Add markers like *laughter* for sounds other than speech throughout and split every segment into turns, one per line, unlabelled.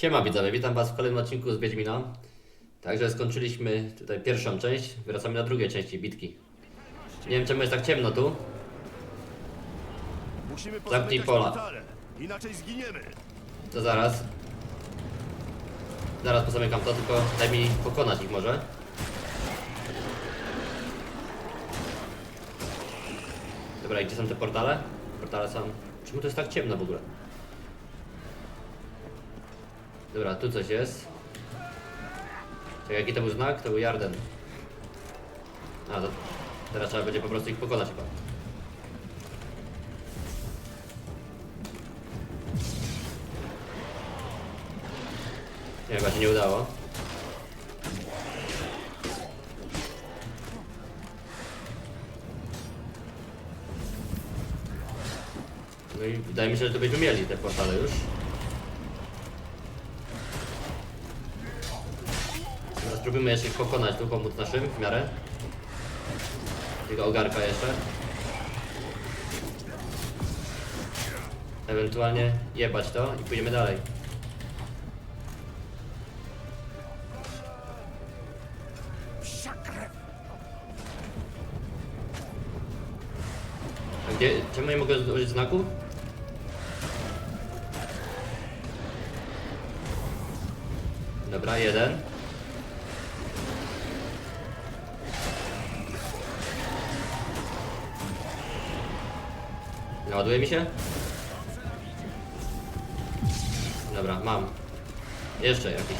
Siema widzowie, witam was w kolejnym odcinku z Wiedźmina. Także skończyliśmy tutaj pierwszą część, wracamy na drugiej części bitki. Nie wiem czemu jest tak ciemno tu.
Musimy
Zamknij pola.
portale, inaczej zginiemy.
To zaraz. Zaraz pozamykam to, tylko daj mi pokonać ich może. Dobra, i gdzie są te portale? Portale są... Czemu to jest tak ciemno w ogóle? Dobra, tu coś jest. Czekaj, jaki to był znak? To był Jarden. A, to teraz trzeba będzie po prostu ich pokonać chyba. Nie, chyba się nie udało. No i wydaje mi się, że to byśmy mieli te portale już. Spróbujmy jeszcze ich pokonać, tu pomóc naszym w miarę. Tego ogarka jeszcze. Ewentualnie jebać to i pójdziemy dalej. A Gdzie, czemu nie mogę użyć znaku? Dobra, jeden. Naładuje mi się? Dobra, mam. Jeszcze jakiś.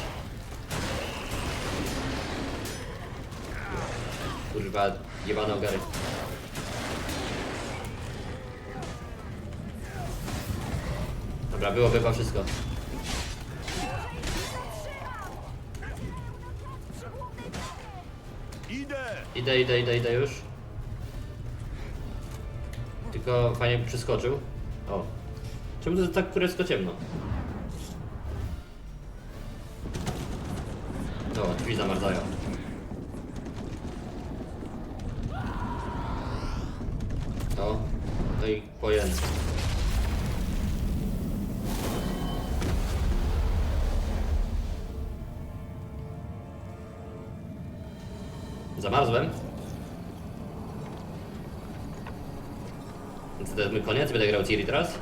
Kurwa, jebane ogary. Dobra, było chyba wszystko.
Idę,
idę, idę, idę już. Tylko fajnie przeskoczył. O. Czemu to jest tak kurewsko ciemno? O, drzwi zamarzają. O, no i pojen. Zamarzłem. To mój koniec, będę grał Ciri teraz.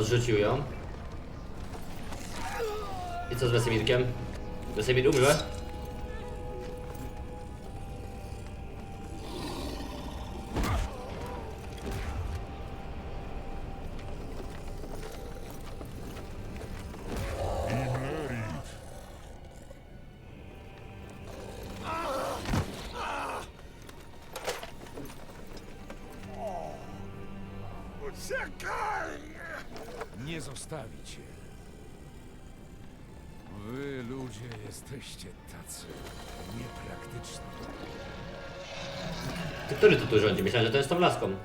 Odrzucił ją. I co z Wesymirkiem? Wesemir umrze?
Uciekaj!
Nie zostawi cię. Wy ludzie jesteście tacy niepraktyczni.
To który tu, tu rządzi? Myślałem, że to jest tą laską.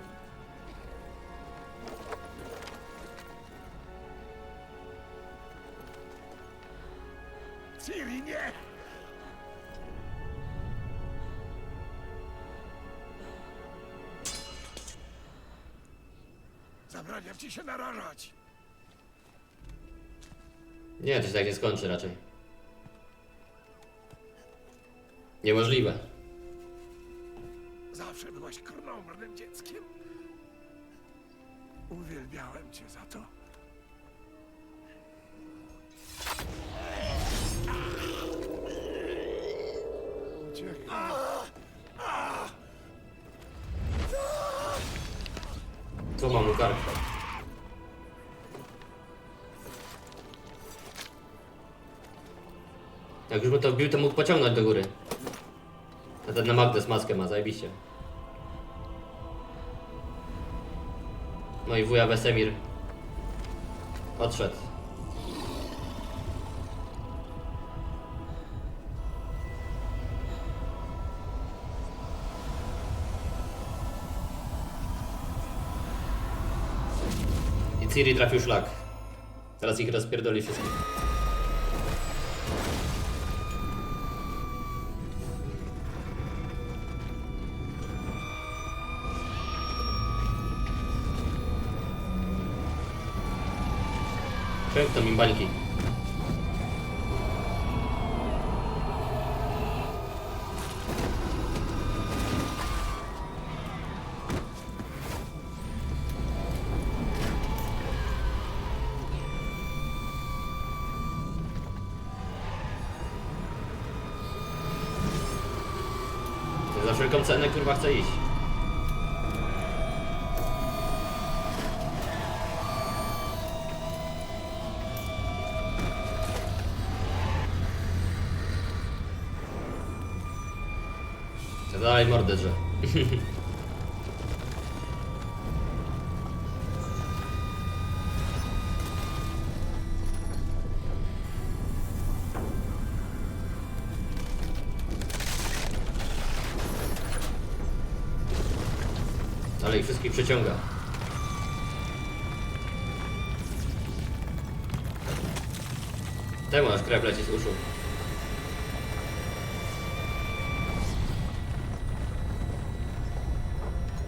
się narażać.
Nie, to się tak nie skończy raczej. Niemożliwe.
Zawsze byłaś krnąbrnym dzieckiem. Uwielbiałem cię za to. Uciekaj.
Tu mam lukarkę. Jak już mu to wbił, to mógł pociągnąć do góry. A ten na Magdes maskę ma, zajebiście. No i wuja Wesemir odszedł. I Ciri trafił szlak. Teraz ich rozpierdoli wszystkich. Piękne mi bańki. Za wszelką cenę kurwa chcę iść. Ich wszystkich przyciąga. Temu aż krew leci z uszu.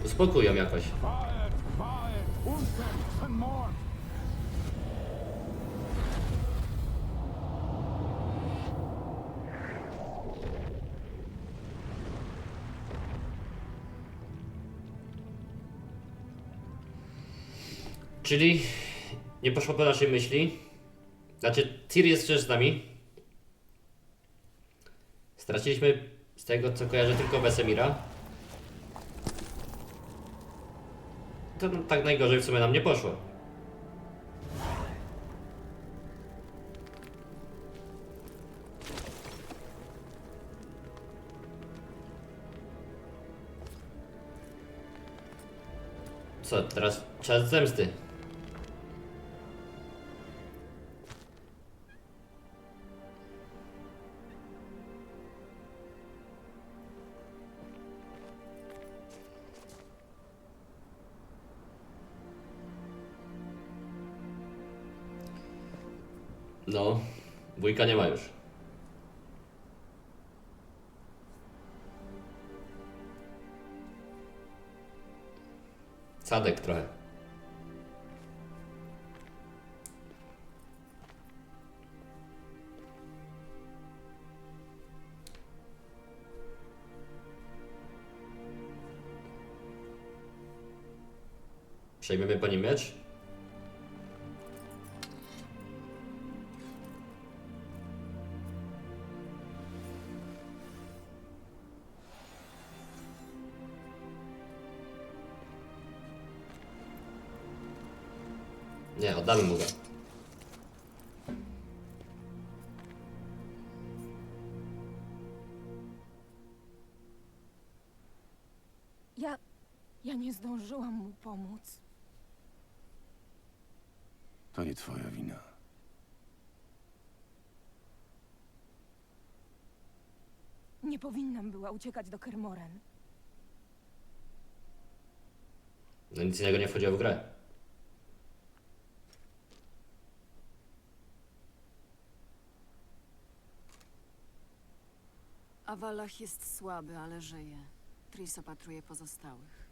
Uspokój ją jakoś. Czyli nie poszło po naszej myśli. Znaczy, Ciri jest przecież z nami. Straciliśmy z tego, co kojarzę, tylko Wesemira. To no, tak najgorzej w sumie nam nie poszło. Co, teraz czas zemsty. No, wujka nie ma już. Sadek trochę. Przejmiemy po nim miecz? Oddamy mu go.
Ja... Ja nie zdążyłam mu pomóc.
To nie twoja wina.
Nie powinnam była uciekać do Kermoren.
No nic innego nie wchodziło w grę.
Awalach jest słaby, ale żyje. Tris opatruje pozostałych.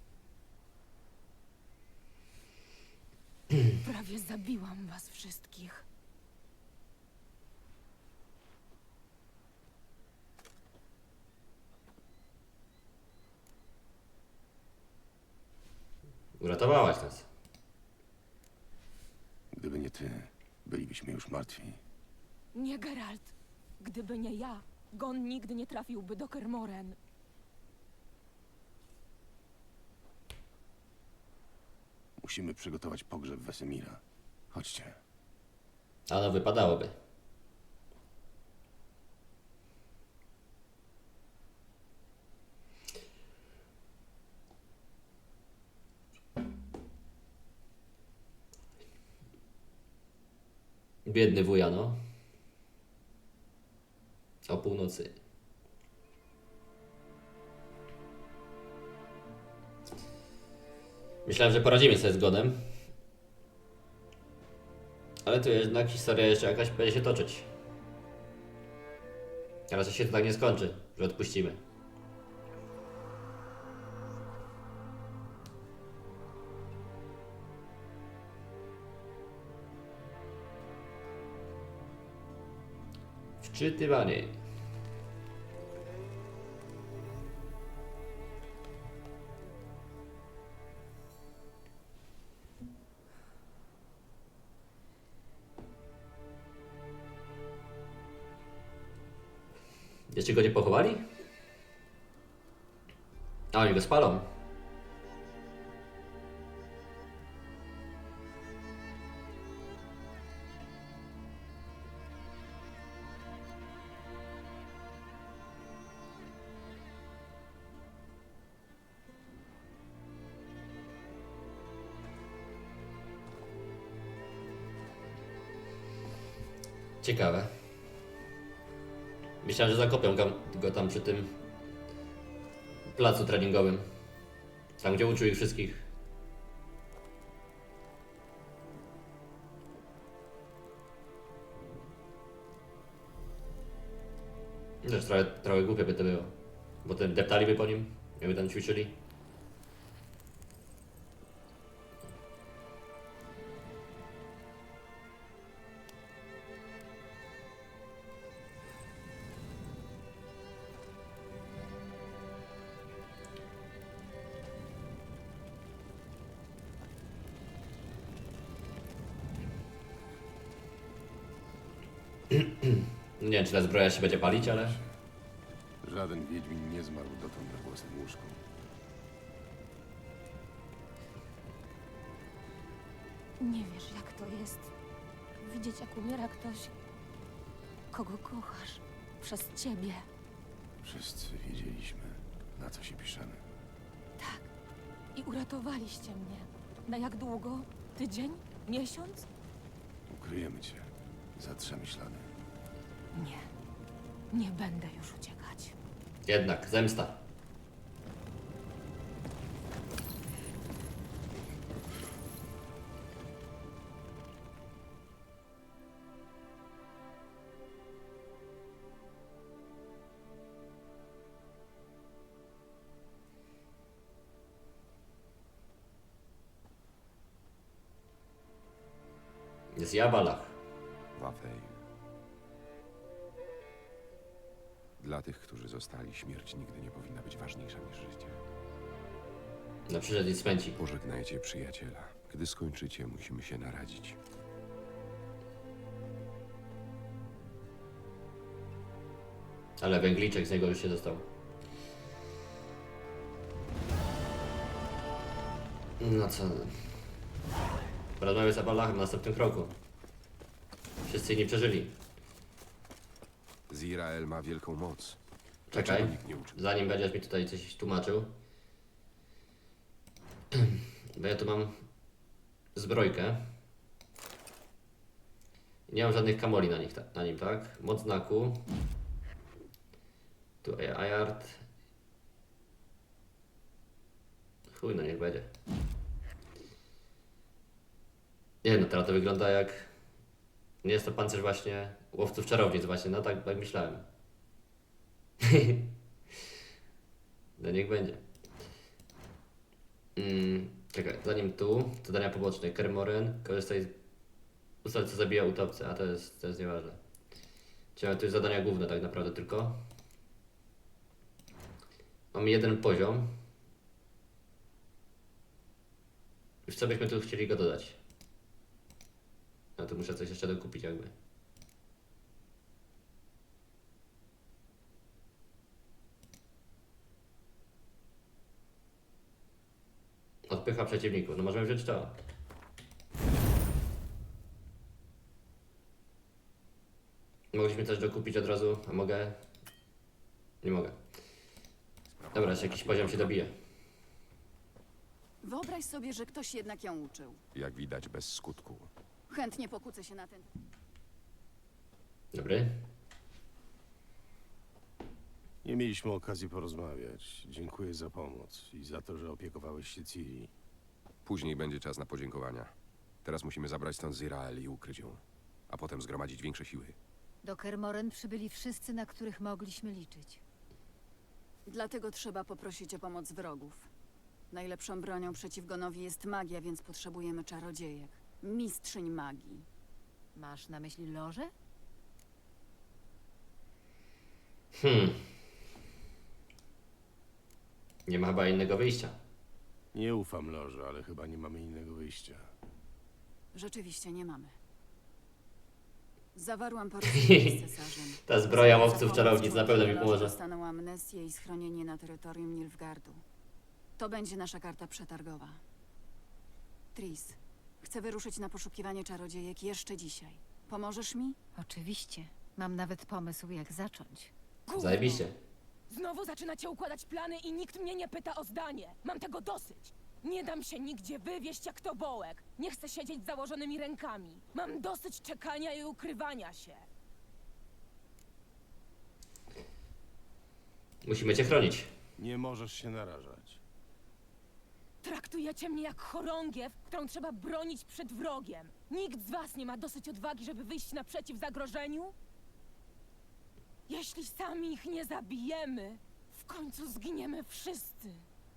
*clears throat*
Prawie zabiłam was wszystkich.
Uratowałaś nas.
Gdyby nie ty, bylibyśmy już martwi.
Nie, Geralt. Gdyby nie ja, Gon nigdy nie trafiłby do Kermoren.
Musimy przygotować pogrzeb Wesemira. Chodźcie.
A no wypadałoby. Biedny wuja, no. O północy. Myślałem, że poradzimy sobie z Godem. Ale tu jednak historia jeszcze jakaś będzie się toczyć. Ale się to tak nie skończy, że odpuścimy. Wczytywanie. Jeszcze go nie pochowali? A oni go spalą. Ciekawe. Myślałem, że zakopią go, tam przy tym placu treningowym. Tam, gdzie uczył ich wszystkich. Też trochę, trochę głupie by to było. Bo ten deptaliby po nim, jakby tam ćwiczyli. Nie wiem, czy ta zbroja się będzie palić, ale...
Żaden Wiedźmin nie zmarł dotąd we własnym łóżku.
Nie wiesz, jak to jest. Widzieć, jak umiera ktoś, kogo kochasz. Przez ciebie.
Wszyscy wiedzieliśmy, na co się piszemy.
Tak. I uratowaliście mnie. Na jak długo? Tydzień? Miesiąc?
Ukryjemy cię. Zatrzemy ślady.
Nie. Nie będę już uciekać.
Jednak, zemsta. Jest Jabalach.
Wafej. Dla tych, którzy zostali, śmierć nigdy nie powinna być ważniejsza niż życie.
No przyszedł i spędzi.
Pożegnajcie przyjaciela. Gdy skończycie, musimy się naradzić.
Ale węgliczek z niego już się dostał. No co? Porozmawiamy z Abalachem w następnym kroku. Wszyscy inni przeżyli.
Zirael ma wielką moc.
Czekaj,
Dlaczego nikt nie uczy?
zanim będziesz mi tutaj coś tłumaczył. *clears throat* Bo ja tu mam zbrojkę. Nie mam żadnych kamoli na, nich, ta- na nim, tak? Moc znaku. Tu Ayard. Chuj, no niech będzie. Nie no, teraz to wygląda jak... Nie jest to pancerz właśnie łowców czarownic właśnie, no tak jak myślałem. *laughs* No niech będzie. Mm, czekaj, zanim tu, zadania poboczne. Kermoren, korzystaj z... Ustal co zabija utopcę, a to jest, to jest nieważne. Czyli tu jest zadania główne tak naprawdę tylko. Mamy jeden poziom. Już co byśmy tu chcieli go dodać? No to muszę coś jeszcze dokupić jakby. Odpycha przeciwników. No możemy wziąć to. Mogliśmy też dokupić od razu, a mogę? Nie mogę. Dobra, jeszcze jakiś poziom się dobije.
Wyobraź sobie, że ktoś jednak ją uczył.
Jak widać, bez skutku.
Chętnie pokłócę się na ten...
Dobry?
Nie mieliśmy okazji porozmawiać. Dziękuję za pomoc i za to, że opiekowałeś się Ciri.
Później będzie czas na podziękowania. Teraz musimy zabrać stąd Zirael i ukryć ją. A potem zgromadzić większe siły.
Do Kermoren przybyli wszyscy, na których mogliśmy liczyć.
Dlatego trzeba poprosić o pomoc wrogów. Najlepszą bronią przeciw Gonowi jest magia, więc potrzebujemy czarodziejek. Mistrzyń magii.
Masz na myśli loże?
Hmm. Nie ma chyba innego wyjścia.
Nie ufam Loży, ale chyba nie mamy innego wyjścia.
Rzeczywiście nie mamy. Zawarłam porozumienie *laughs* z cesarzem.
Ta zbroja
pomoc
czarownic na pewno mi pomoże.
Dostaną amnestię i schronienie na terytorium Nilfgardu. To będzie nasza karta przetargowa. Tris, chcę wyruszyć na poszukiwanie czarodziejek jeszcze dzisiaj. Pomożesz mi?
Oczywiście. Mam nawet pomysł, jak zacząć.
Gówno.
Zajebiście.
Znowu zaczynacie układać plany i nikt mnie nie pyta o zdanie. Mam tego dosyć. Nie dam się nigdzie wywieźć jak to bołek. Nie chcę siedzieć z założonymi rękami. Mam dosyć czekania i ukrywania się.
Musimy cię chronić.
Nie możesz się narażać.
Traktujecie mnie jak chorągiew, którą trzeba bronić przed wrogiem. Nikt z was nie ma dosyć odwagi, żeby wyjść naprzeciw zagrożeniu? Jeśli sami ich nie zabijemy, w końcu zginiemy wszyscy.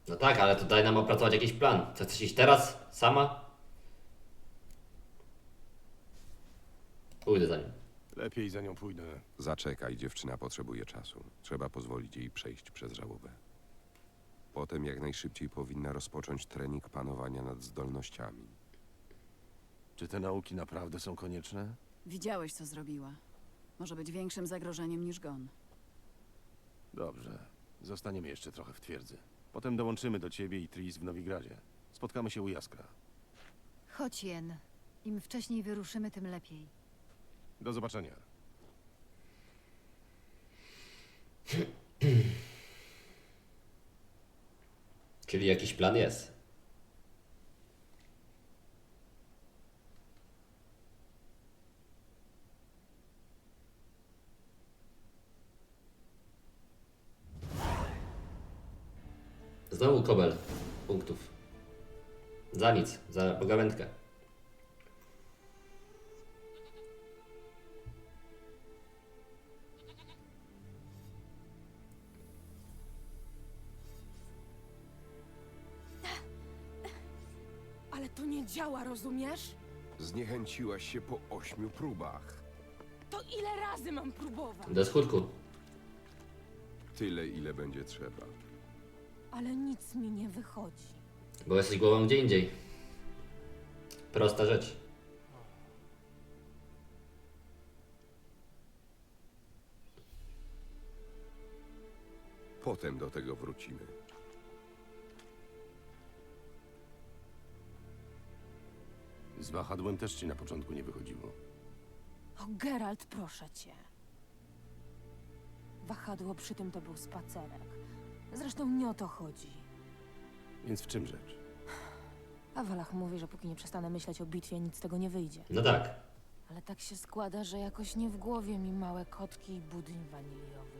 No tak, ale to daj nam opracować jakiś plan. Co, chcesz iść teraz? Sama? Pójdę za nim.
Lepiej za nią pójdę.
Zaczekaj, dziewczyna potrzebuje czasu. Trzeba pozwolić jej przejść przez żałobę. Potem jak najszybciej powinna rozpocząć trening panowania nad zdolnościami.
Czy te nauki naprawdę są konieczne?
Widziałeś, co zrobiła. Może być większym zagrożeniem niż Gon.
Dobrze. Zostaniemy jeszcze trochę w twierdzy. Potem dołączymy do ciebie i Tris w Nowigradzie. Spotkamy się u Jaskra.
Chodź, Jen. Im wcześniej wyruszymy, tym lepiej.
Do zobaczenia.
Czyli jakiś plan jest. Znowu kobel punktów. Za nic, za pogawędkę.
Działa, rozumiesz?
Zniechęciłaś się po ośmiu próbach.
To ile razy mam próbować?
Do skutku.
Tyle, ile będzie trzeba.
Ale nic mi nie wychodzi.
Bo jesteś głową gdzie indziej. Prosta rzecz.
Potem do tego wrócimy.
Z wahadłem też ci na początku nie wychodziło.
O, Geralt, proszę cię. Wahadło przy tym to był spacerek. Zresztą nie o to chodzi.
Więc w czym rzecz?
A Walach mówi, że póki nie przestanę myśleć o bitwie, nic z tego nie wyjdzie.
No tak.
Ale tak się składa, że jakoś nie w głowie mi małe kotki i budyń waniliowy.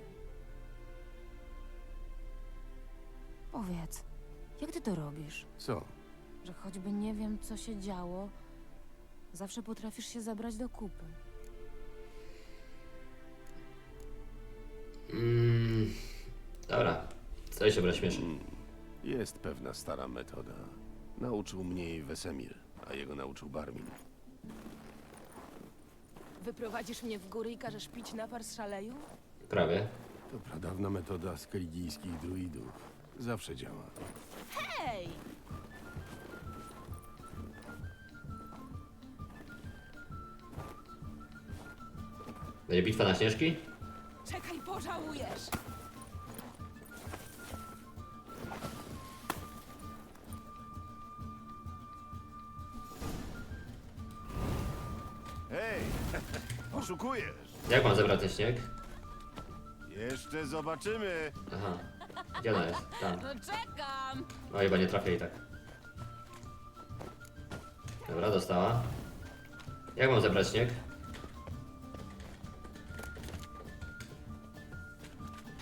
Powiedz, jak ty to robisz?
Co?
Że choćby nie wiem, co się działo, zawsze potrafisz się zabrać do kupy.
Mm, dobra. Co się brać śmiesznie?
Jest pewna stara metoda. Nauczył mnie jej Wesemir, a jego nauczył Barmin.
Wyprowadzisz mnie w góry i każesz pić napar z szaleju?
Prawie.
To pradawna metoda skeligijskich druidów. Zawsze działa.
Hej!
Będzie bitwa na śnieżki?
Czekaj, pożałujesz! Hej! *laughs*
Oszukujesz!
Jak mam zebrać ten śnieg?
Jeszcze zobaczymy!
Aha. Gdzie ona jest? Tam.
No czekam!
No chyba nie trafię i tak. Dobra, dostała. Jak mam zebrać śnieg?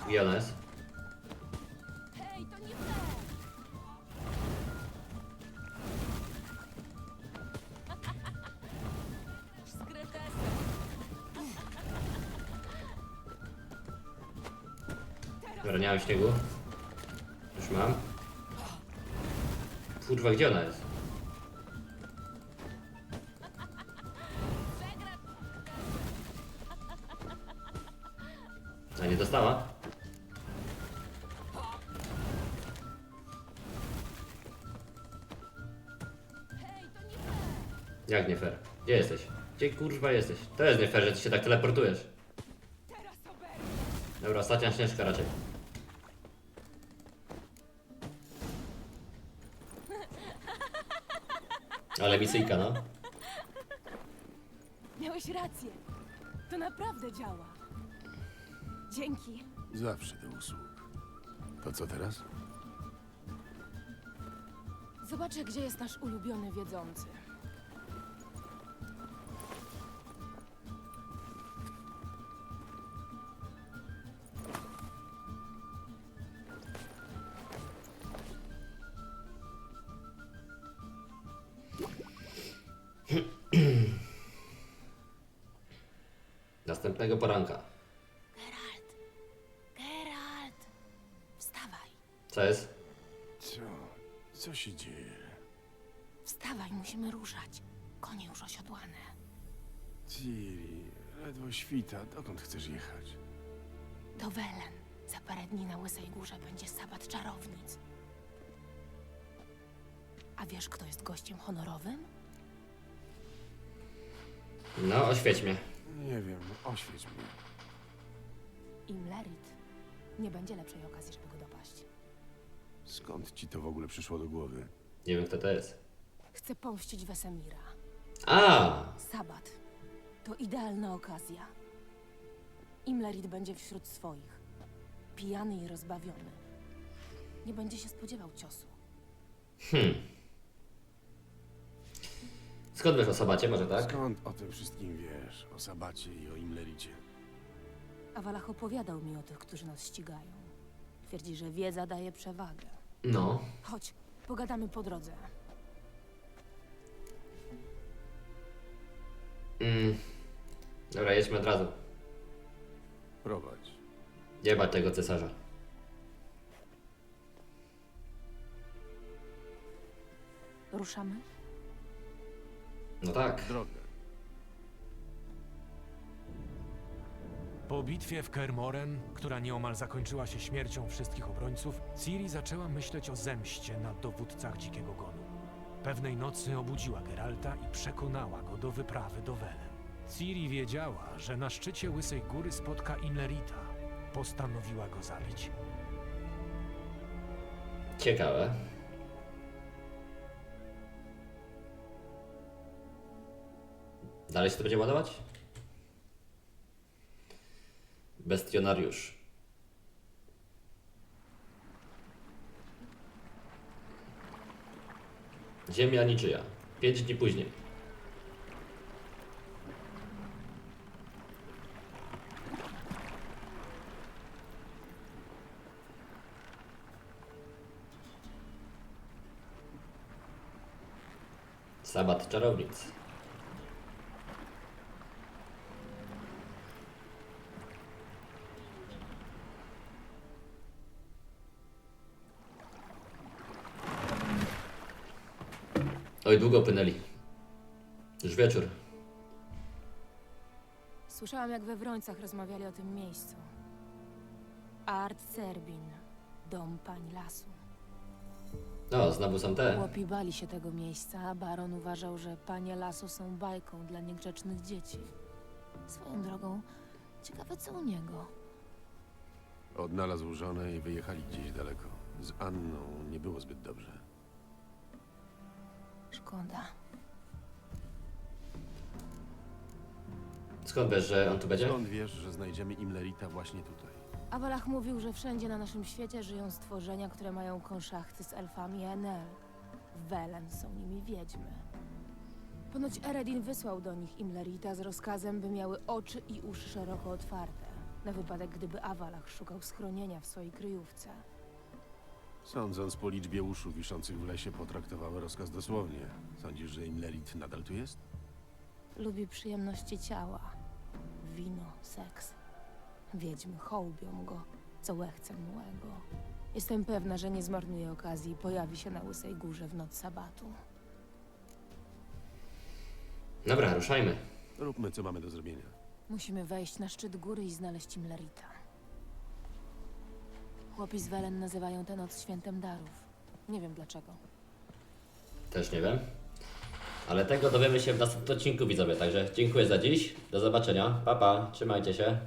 Jest?
Hej, to nie fair! Z kretesem.
Dobra, nie mam śniegu. Już mam. Kurwa, gdzie ona jest? Kurwa jesteś? To jest nie fair, że ty się tak teleportujesz. Dobra, ostatnia śnieżka raczej. Ale misyjka, no.
Miałeś rację. To naprawdę działa. Dzięki.
Zawsze do usług. To co teraz?
Zobaczę, gdzie jest nasz ulubiony wiedzący.
Następnego poranka.
Geralt! Geralt! Wstawaj!
Co jest?
Co? Co się dzieje?
Wstawaj, musimy ruszać. Konie już osiodłane.
Ciri, ledwo świta. Dokąd chcesz jechać?
Do Welen. Za parę dni na Łysej Górze będzie sabat czarownic. A wiesz, kto jest gościem honorowym?
No, oświeć mnie.
Nie wiem, oświeć mnie.
Imlerit. Nie będzie lepszej okazji, żeby go dopaść.
Skąd ci to w ogóle przyszło do głowy?
Nie wiem, kto to jest.
Chcę pomścić Wesemira.
A,
Sabat. To idealna okazja. Imlerit będzie wśród swoich. Pijany i rozbawiony. Nie będzie się spodziewał ciosu.
Skąd wiesz o sabacie, może tak?
Skąd o tym wszystkim wiesz? O Sabacie i o Imlericie?
Awalach opowiadał mi o tych, którzy nas ścigają. Twierdzi, że wiedza daje przewagę.
No.
Chodź, pogadamy po drodze.
Mm. Dobra, jedźmy od razu.
Prowadź.
Jebać tego cesarza.
Ruszamy?
No tak.
Drogę.
Po bitwie w Kermoren, która nieomal zakończyła się śmiercią wszystkich obrońców, Ciri zaczęła myśleć o zemście na dowódcach Dzikiego Gonu. Pewnej nocy obudziła Geralta i przekonała go do wyprawy do Welen. Ciri wiedziała, że na szczycie Łysej Góry spotka Imlerita. Postanowiła go zabić.
Ciekawe. Dalej się to będzie ładować? Bestionariusz. Ziemia niczyja. Pięć dni później. Sabat czarownic. Oj, długo płynęli. Już wieczór.
Słyszałam, jak we Wrońcach rozmawiali o tym miejscu. Art Serbin, dom pań lasu.
No, znowu są te.
Chłopi bali się tego miejsca, a baron uważał, że panie lasu są bajką dla niegrzecznych dzieci. Swoją drogą, ciekawe co u niego.
Odnalazł żonę i wyjechali gdzieś daleko. Z Anną nie było zbyt dobrze.
Szkoda.
Skąd wiesz, że on tu będzie?
Skąd wiesz, że znajdziemy Imlerita właśnie tutaj?
Awalach mówił, że wszędzie na naszym świecie żyją stworzenia, które mają konszachty z elfami Enel. W Welen są nimi wiedźmy. Ponoć Eredin wysłał do nich Imlerita z rozkazem, by miały oczy i uszy szeroko otwarte, na wypadek gdyby Awalach szukał schronienia w swojej kryjówce.
Sądząc po liczbie uszu wiszących w lesie, potraktowały rozkaz dosłownie. Sądzisz, że Imlerit nadal tu jest?
Lubi przyjemności ciała. Wino, seks. Wiedźmy hołbią go, co łechce młego. Jestem pewna, że nie zmarnuje okazji i pojawi się na Łysej Górze w noc sabatu.
Dobra, ruszajmy.
Róbmy, co mamy do zrobienia.
Musimy wejść na szczyt góry i znaleźć Imlerita. Chłopi z Welen nazywają tę noc świętem darów. Nie wiem dlaczego.
Też nie wiem. Ale tego dowiemy się w następnym odcinku, widzowie. Także dziękuję za dziś. Do zobaczenia. Pa, pa. Trzymajcie się.